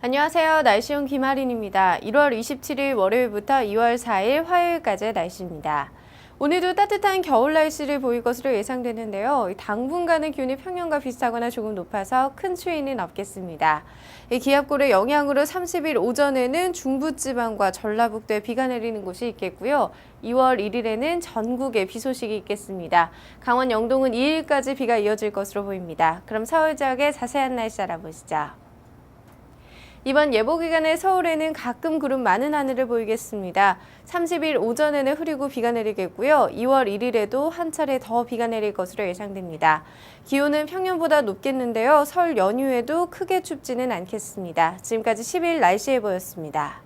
안녕하세요. 날씨온 김하린입니다. 1월 27일 월요일부터 2월 4일 화요일까지의 날씨입니다. 오늘도 따뜻한 겨울 날씨를 보일 것으로 예상되는데요. 당분간은 기온이 평년과 비슷하거나 조금 높아서 큰 추위는 없겠습니다. 이 기압골의 영향으로 30일 오전에는 중부지방과 전라북도에 비가 내리는 곳이 있겠고요. 2월 1일에는 전국에 비 소식이 있겠습니다. 강원 영동은 2일까지 비가 이어질 것으로 보입니다. 그럼 서울 지역의 자세한 날씨 알아보시죠. 이번 예보 기간에 서울에는 가끔 구름 많은 하늘을 보이겠습니다. 30일 오전에는 흐리고 비가 내리겠고요. 2월 1일에도 한 차례 더 비가 내릴 것으로 예상됩니다. 기온은 평년보다 높겠는데요. 설 연휴에도 크게 춥지는 않겠습니다. 지금까지 10일 날씨 예보였습니다.